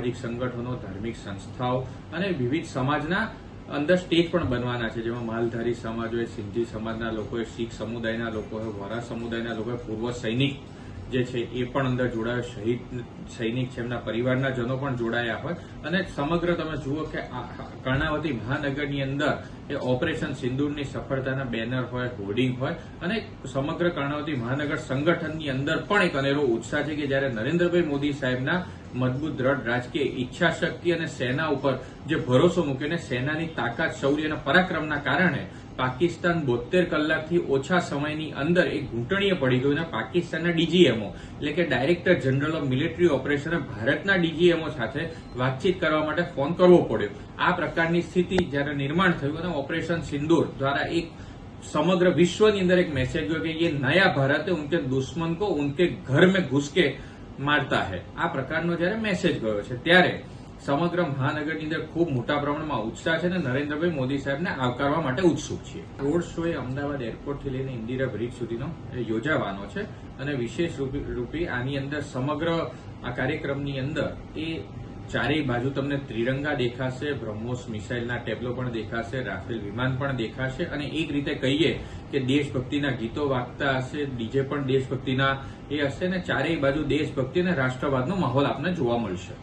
સામાજિક સંગઠનો, ધાર્મિક સંસ્થાઓ અને વિવિધ સમાજના અંદર સ્ટેજ પણ બનવાના છે. જેમાં માલધારી સમાજ હોય, સિંધી સમાજના લોકો હોય, શીખ સમુદાયના લોકો હોય, વોરા સમુદાયના લોકો પૂર્વ સૈનિક જે છે એ પણ અંદર જોડાયો. શહીદ સૈનિક છે, એમના પરિવારના જનો પણ જોડાયા હોય. અને સમગ્ર તમે જુઓ કે કર્ણાવતી મહાનગરની અંદર એ ઓપરેશન સિંદૂરની સફળતાના બેનર હોય, હોર્ડિંગ હોય અને સમગ્ર કર્ણાવતી મહાનગર સંગઠનની અંદર પણ એક અનેરો ઉત્સાહ છે કે જ્યારે નરેન્દ્રભાઈ મોદી સાહેબના મજબૂત દ્રઢ રાજકીય ઈચ્છાશક્તિ અને સેના ઉપર જે ભરોસો મૂક્યો ને સેનાની તાકાત, શૌર્ય અને પરાક્રમના કારણે પાકિસ્તાન બોતેર કલાકથી ઓછા સમયની અંદર એક ઘૂંટણીએ પડી ગયું અને પાકિસ્તાનના ડીજીએમઓ, એટલે કે director general of military operation ભારતના ડીજીએમઓ સાથે વાતચીત કરવા માટે ફોન કરવો પડ્યો. આ પ્રકારની સ્થિતિ જ્યારે નિર્માણ થયું અને ઓપરેશન સિંદુર દ્વારા એક સમગ્ર વિશ્વની અંદર એક મેસેજ ગયો કે ये નયા ભારત હે ઉનકે દુશ્મન કો ઉનકે ઘર મેં ઘુસકે મારતા હે. આ પ્રકારનો જ્યારે મેસેજ ગયો છે, ત્યારે સમગ્ર મહાનગરની અંદર ખૂબ મોટા પ્રમાણમાં ઉત્સાહ છે અને નરેન્દ્રભાઈ મોદી સાહેબને આવકારવા માટે ઉત્સુક છે. રોડ શો એ અમદાવાદ એરપોર્ટથી લઈને ઇન્દિરા બ્રિજ સુધીનો યોજાવાનો છે અને વિશેષ રૂપી આની અંદર સમગ્ર આ કાર્યક્રમની અંદર એ ચારેય બાજુ તમને ત્રિરંગા દેખાશે, બ્રહ્મોસ મિસાઇલના ટેબલો પણ દેખાશે, રાફેલ વિમાન પણ દેખાશે અને એક રીતે કહીએ કે દેશભક્તિના ગીતો વાગતા હશે, ડીજે પણ દેશભક્તિના એ હશે ને, ચારેય બાજુ દેશભક્તિ અને રાષ્ટ્રવાદનો માહોલ આપને જોવા મળશે.